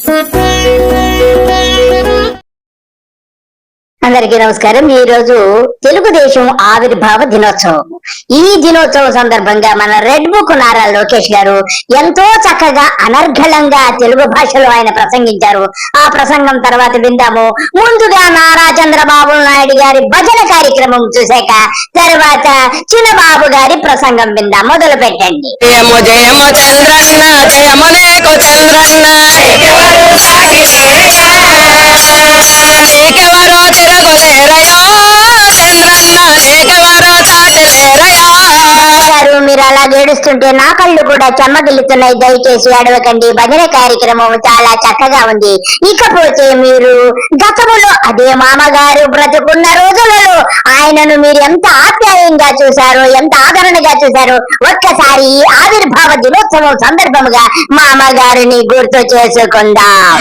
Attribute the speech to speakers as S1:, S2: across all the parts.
S1: Thank you. అందరికీ నమస్కారం. ఈ రోజు తెలుగుదేశం ఆవిర్భావ దినోత్సవం. ఈ దినోత్సవం సందర్భంగా మన రెడ్ బుక్ నారా లోకేష్ గారు ఎంతో చక్కగా అనర్ఘళంగా తెలుగు భాషలో ఆయన ప్రసంగించారు. ఆ ప్రసంగం తర్వాత విందాము. ముందుగా నారా చంద్రబాబు నాయుడు గారి భజన కార్యక్రమం చూశాక తర్వాత చిన్నబాబు గారి ప్రసంగం విందాం. మొదలు పెట్టండి.
S2: జయము జయము చంద్రన్న జయము చంద్రన్న. నీకెవరో చంద్రన్న నీకెవరో
S1: గారు మీరు అలా ఏడుస్తుంటే నా కళ్ళు కూడా చెమ్మగిల్లుతున్నాయి. దయచేసి అడవకండి. భజన కార్యక్రమం చాలా చక్కగా ఉంది. ఇకపోతే మీరు గతములో అదే మామగారు బ్రతుకున్న రోజులలో ఆయనను మీరు ఎంత ఆప్యాయంగా చూశారో ఎంత ఆదరణగా చూశారో ఒక్కసారి ఈ ఆవిర్భావ దినోత్సవం సందర్భముగా మామగారిని గుర్తు చేసుకుందాం.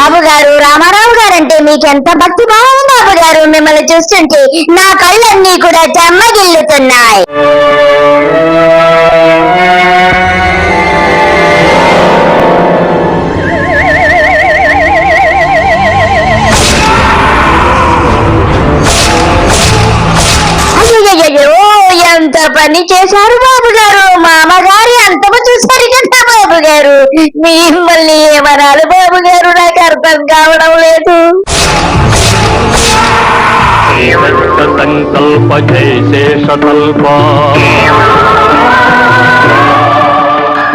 S1: బాబు గారు రామారావు గారు అంటే మీకెంత భక్తి భావం బాబు గారు? మిమ్మల్ని చూస్తుంటే నా కళ్ళన్నీ కూడా చెమ్మగిల్లుతున్నాయి. ఎంత పని చేశారు బాబు గారు? మా అమ్మగారి అంత బాబు గారు మిమ్మల్ని ఏమనాలి బాబు గారు? నాకు అర్థం కావడం లేదు.
S3: సంకల్ప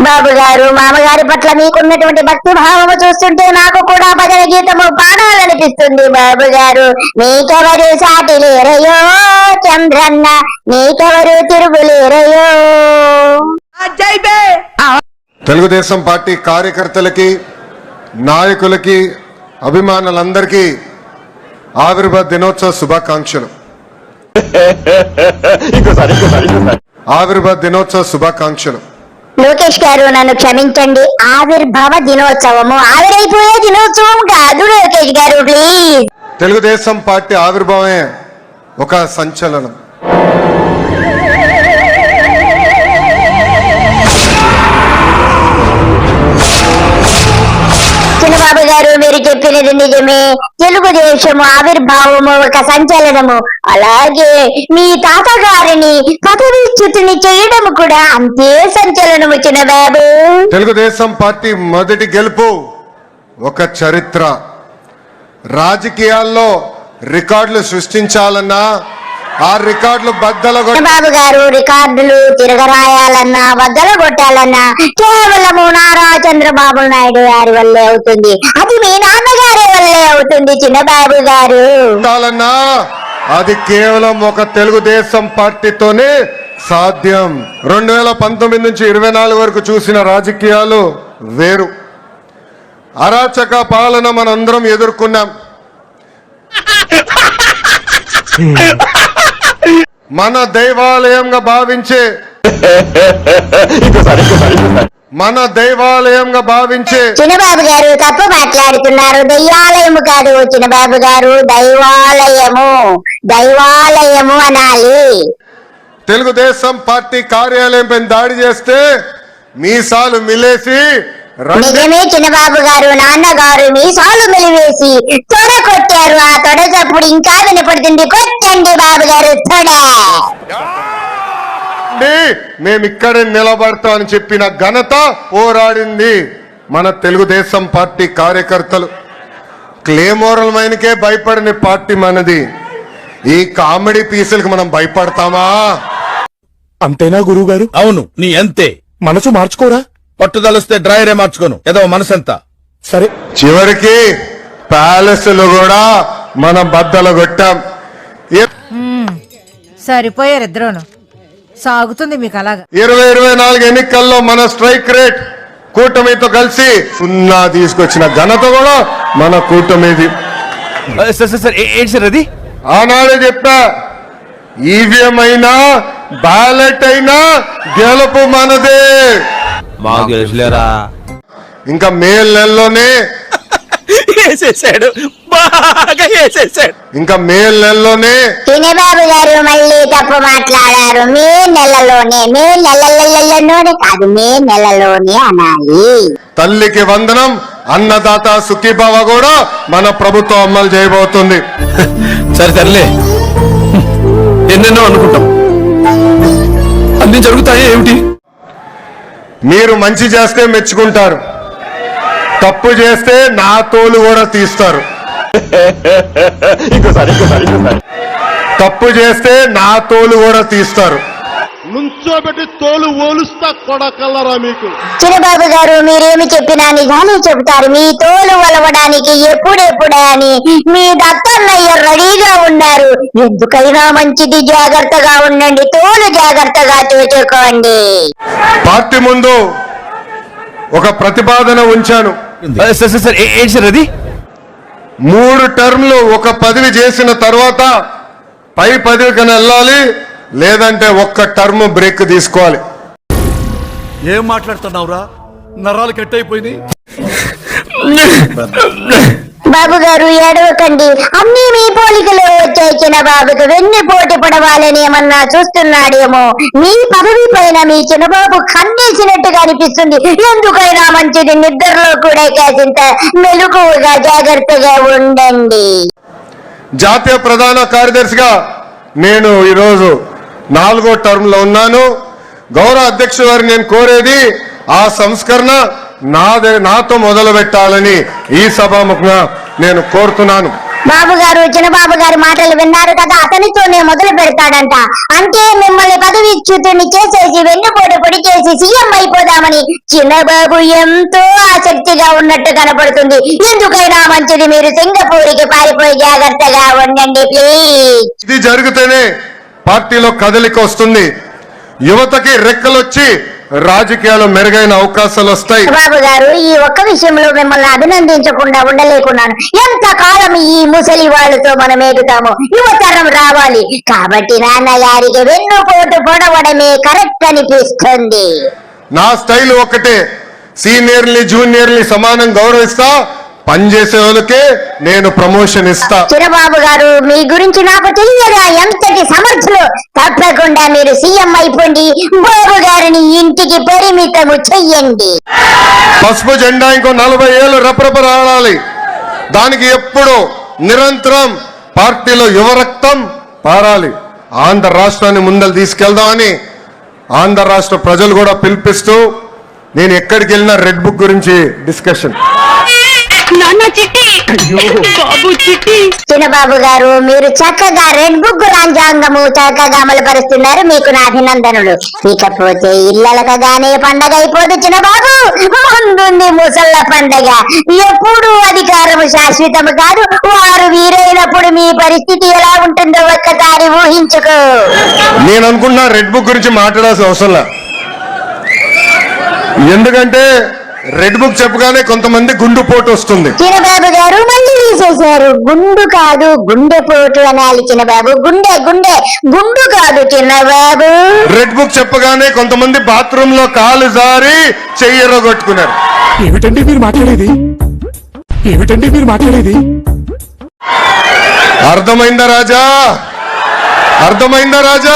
S1: బాబు గారు మామగారి పట్ల మీకున్నటువంటి భక్తి భావము చూస్తుంటే నాకు కూడా భజన గీతము పాడాలనిపిస్తుంది బాబు గారు. నీకెవరు సాటి లేరయో చంద్రన్న నీకెవరు తిరుగులేరయో
S4: తెలుగుదేశం పార్టీ కార్యకర్తలకి నాయకులకి అభిమానులందరికీ ఆవిర్భావ దినోత్సవ శుభాకాంక్షలు.
S3: ఇంకోసారి ఇంకోసారి ఇంకోసారి.
S4: ఆవిర్భావ దినోత్సవ శుభాకాంక్షలు.
S1: లోకేష్ గారు నన్ను క్షమించండి. ఆవిర్భావ దినోత్సవము. ఆవిరైపోయే దినోత్సవం కాదు లోకేష్ గారు ప్లీజ్
S4: తెలుగుదేశం పార్టీ ఆవిర్భావమే ఒక సంచలనం.
S1: గారు మీరు చెప్పినది నిజమే. తెలుగుదేశము ఆవిర్భావము ఒక సంచలనము. అలాగే మీ తాతగారిని పదవిచ్యుతిని చేయడం కూడా అంతే సంచలనము చిన్నబాబు
S4: తెలుగుదేశం పార్టీ మొదటి గెలుపు ఒక చరిత్ర. రాజకీయాల్లో రికార్డులు సృష్టించాలన్నా ఆ రికార్డులు బద్దలు
S1: చిన్నబాబు గారు రికార్డులు తిరగరాయాలన్నా వద్దలు కొట్టాలన్నా కేవలము నారా చంద్రబాబు నాయుడు గారి వల్లే అవుతుంది. అది మీ నాన్నగారి వల్లే అవుతుంది చిన్నబాబు గారు.
S4: కొట్టాలన్నా అది కేవలం ఒక తెలుగుదేశం పార్టీతోనే సాధ్యం. రెండు వేల పంతొమ్మిది నుంచి ఇరవై నాలుగు వరకు చూసిన రాజకీయాలు వేరు. అరాచక పాలన మనందరం ఎదుర్కొన్నాం. మన దైవాలయంగా భావించే మన దైవాలయంగా భావించే
S1: చిన్నబాబు గారు తప్పు మాట్లాడుతున్నారు. దయ్యాలయము కాదు చిన్నబాబు గారు. దైవాలయము. దైవాలయము అనాలి.
S4: తెలుగుదేశం పార్టీ కార్యాలయం పైన దాడి చేస్తే మీసాలు మిలేసి రండి
S1: నిజమే చిన్నబాబు గారు. నాన్నగారు మీసాలు మెలివేసి తొడ కొట్టారు ఆ తొడ చప్పుడు ఇంకా వినపడుతుంది. కొట్టండి బాబు గారు. తొడ
S4: మేము ఇక్కడే నిలబడతామని చెప్పిన ఘనత పోరాడింది మన తెలుగుదేశం పార్టీ కార్యకర్తలు. క్లేమోరల్ మైన్కే భయపడని పార్టీ మనది. ఈ కామెడీ పీసులకు మనం భయపడతామా?
S5: అంతేనా గురువు గారు
S6: అవును నీ అంతే.
S5: మనసు మార్చుకోరా?
S6: పట్టుదలొస్తే డ్రాయరే మార్చుకోను. ఏదో మనసంతా.
S5: సరే.
S4: చివరికి ప్యాలెస్లు కూడా మనం బద్దలు కొట్టాం.
S7: సరిపోయారు ఇద్దరును. సాగుతుంది మీకు అలాగా?
S4: ఇరవై ఇరవై నాలుగు ఎన్నికల్లో మన స్ట్రైక్ రేట్ కూటమితో కలిసి సున్నా తీసుకొచ్చిన ఘనత కూడా మన కూటమిది.
S6: సార్ సార్ సార్ ఏంటి సార్ అది?
S4: ఆనాడే చెప్పా ఈవీఎం అయినా బ్యాలెట్ అయినా గెలుపు మనదే.
S6: మాకు తెలుసులేరా
S4: ఇంకా మే నెలలోనే
S6: వేసేసాడు వేసేసాడు
S4: ఇంకా మే నెలలోనే
S1: చిన్నబాబు గారు మళ్ళీ తప్పు మాట్లాడారు. మే నెలలోనే మే నెలలోనే కాదు మే నెలలోనే అనాలి.
S4: తల్లికి వందనం అన్నదాత సుఖీభావ కూడా మన ప్రభుత్వం అమలు చేయబోతుంది.
S6: సరే తరలే ఎన్నెన్నో అనుకుంటాం. అన్ని జరుగుతాయి ఏమిటి?
S4: మీరు మంచి చేస్తే మెచ్చుకుంటారు. తప్పు చేస్తే నా తోలు కూడా తీస్తారు.
S3: ఇంకోసారి ఇంకోసారి ఇంకోసారి.
S4: తప్పు చేస్తే నా తోలు కూడా తీస్తారు.
S8: నుంచోబెట్టి తోలు ఓలుస్తా కొడకల్లరా మీకు.
S1: చిన్నబాబు గారు మీరేమి చెప్పినా నిజాలే చెబుతారు. మీ తోలు వలవడానికి ఎప్పుడెప్పుడా అని మీ దత్తన్నయ్య రెడీగా ఉన్నారు. ఎందుకైనా మంచిది జాగ్రత్తగా ఉండండి. తోలు జాగ్రత్తగా చూసుకోండి
S4: పార్టీ ముందు ఒక ప్రతిపాదన ఉంచాను.
S6: సార్ సార్ సార్ ఏ- ఏంటి సార్ అది?
S4: మూడు టర్మ్లు ఒక పదవి చేసిన తర్వాత పై పదవికి వెళ్ళాలి లేదంటే ఒక్క టర్మ్ బ్రేక్ తీసుకోవాలి.
S5: ఏం మాట్లాడుతున్నావురా? నరాలు కట్ అయిపోయినాయి
S1: బాబు గారు ఏడవకండి. అన్ని మీ పోలికలో వచ్చాయి బాబుకు వెన్ను పోటీ పడవాలని ఏమన్నా చూస్తున్నాడేమో. మీ పదవి పైన మీ చిన్నబాబు కన్నేసినట్టుగా అనిపిస్తుంది. ఎందుకైనా మంచిది నిద్రలో కూడా కాసింత మెలకువగా జాగ్రత్తగా ఉండండి.
S4: జాతీయ ప్రధాన కార్యదర్శిగా నేను ఈరోజు నాలుగో టర్మ్లో ఉన్నాను. గౌరవ అధ్యక్షుడు వారు నేను కోరేది ఆ సంస్కరణ నాదే నాతో మొదలు పెట్టాలని ఈ సభాముఖంగా నేను కోరుతున్నాను.
S1: బాబు గారు చిన్నబాబు గారి మాటలు విన్నారు కదా అతనితోనే మొదలు పెడతాడంట. అంటే మిమ్మల్ని పదవి చ్యుతుని చేసేసి వెన్నుపోటు పొడి చేసి సీఎం అయిపోదామని చిన్నబాబు ఎంతో ఆసక్తిగా ఉన్నట్టు కనపడుతుంది. ఎందుకైనా మంచిది మీరు సింగపూర్కి పారిపోయి జాగ్రత్తగా ఉండండి ప్లీజ్.
S4: ఇది జరిగితేనే పార్టీలో కదలిక వస్తుంది. యువతకి రెక్కలొచ్చి రాజకీయాలు మెరుగైన అవకాశాలు వస్తాయి.
S1: బాబు గారు ఈ ఒక్క విషయంలో మిమ్మల్ని అభినందించకుండా ఉండలేకున్నాను. ఎంత కాలం ఈ ముసలి వాళ్ళతో మనం ఏగుతాము యువతరం రావాలి. కాబట్టి నాన్నగారికి వెన్నుపోటు పొడవడమే కరెక్ట్ అనిపిస్తుంది.
S4: నా స్టైల్ ఒకటే. సీనియర్ని జూనియర్ని సమానం గౌరవిస్తా పనిచేసే వాళ్ళకే నేను ప్రమోషన్ ఇస్తా.
S1: చిరబాబు గారు మీ గురించి నాకు తెలియదా? ఎంతటి సమర్థులు? తప్పకుండా మీరు సీఎం అయిపోండి. బాబు గారిని ఇంటికి పరిమితము చెయ్యండి.
S4: పసుపు జెండా ఇంకో నలభై ఏళ్ళు రెపరెపరాడాలి దానికి ఎప్పుడు నిరంతరం పార్టీలో యువరక్తం పారాలి. ఆంధ్ర రాష్ట్రాన్ని ముందలు తీసుకెళ్దామని ఆంధ్ర రాష్ట్ర ప్రజలు కూడా పిలిపిస్తూ నేను ఎక్కడికి వెళ్ళినా రెడ్ బుక్ గురించి డిస్కషన్.
S1: చిన్నబాబు గారు మీరు చక్కగా రెడ్ బుక్ రాజ్యాంగము చక్కగా అమలు పరుస్తున్నారు మీకు నా అభినందనలు. ఇకపోతే ఇళ్ళలకగానే పండగ అయిపోదు చిన్నబాబు. ముందుంది ముసళ్ళ పండగ. ఎప్పుడు అధికారము శాశ్వతము కాదు. వారు వీరైనప్పుడు మీ పరిస్థితి ఎలా ఉంటుందో ఒక్కసారి ఊహించుకో.
S4: నేను అనుకున్నా రెడ్ బుక్ గురించి మాట్లాడాల్సిన అవసరం ఎందుకంటే రెడ్ బుక్ చెప్పగానే కొంతమంది గుండుపోటు వస్తుంది.
S1: చిన్నబాబు గారు మళ్ళీ తీసేశారు. గుండు కాదు గుండెపోటు అనాలి చిన్నబాబు. గుండె గుండె గుండు కాదు చిన్నబాబు.
S4: రెడ్ బుక్ చెప్పగానే కొంతమంది బాత్రూమ్లో కాలు జారి చెయ్యరో కొట్టుకున్నారు
S5: ఏమిటండి మీరు మాట్లాడేది? ఏమిటండి మీరు మాట్లాడేది?
S4: అర్థమైందా రాజా? అర్థమైందా రాజా?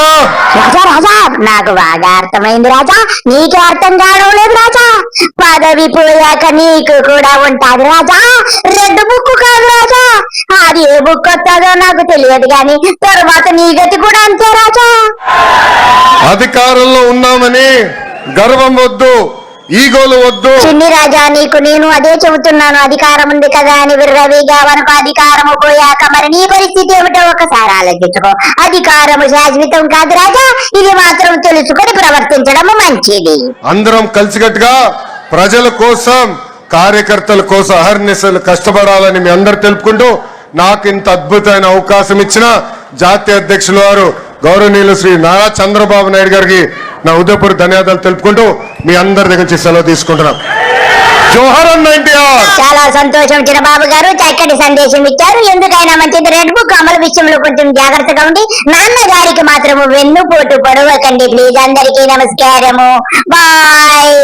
S1: రాజా రాజా నాకు బాగా అర్థమైంది రాజా. నీకే అర్థం కావడం లేదు రాజా. పదవి పోయాక నీకు కూడా ఉంటాది రాజా. రెడ్ బుక్ కాదు రాజా. అది ఏ బుక్ వస్తుందో నాకు తెలియదు గాని తర్వాత నీ గతి కూడా అంతే రాజా.
S4: అధికారంలో ఉన్నామని గర్వం వద్దు. ఈగోలు వద్దు.
S1: చిన్ని రాజా నీకు నేను అదే చెబుతున్నాను. అధికారం ఉంది కదా అని విర్రవీగా వనకు అధికారము పోయాక మరి నీ పరిస్థితి ఏమిటో ఒకసారి ఆలోచించుకో. అధికారము శాశ్వతం కాదు రాజా. ఇది మాత్రం తెలుసుకొని ప్రవర్తించడం మంచిది.
S4: అందరం కలిసికట్టుగా ప్రజల కోసం కార్యకర్తల కోసం అహర్నిశలు కష్టపడాలని మీ అందరు తెలుపుకుంటూ నాకు ఇంత అద్భుతమైన అవకాశం ఇచ్చిన జాతీయ అధ్యక్షుల వారు గౌరవనీయులు శ్రీ నారా చంద్రబాబు నాయుడు గారికి నా ఉదయపూర్ ధన్యవాదాలు తెలుపుకుంటూ మీ అందరి దగ్గర నుంచి సెలవు తీసుకుంటున్నాం.
S1: చాలా సంతోషం చిన్నబాబు గారు. చక్కటి సందేశం ఇచ్చారు. ఎందుకైనా మంచిది రెడ్ బుక్ అమలు విషయంలో కొంచెం జాగ్రత్తగా ఉండి నాన్న గారికి మాత్రము వెన్నుపోటు పొడవకండి. ప్లీజ్ అందరికీ నమస్కారము. బాయ్.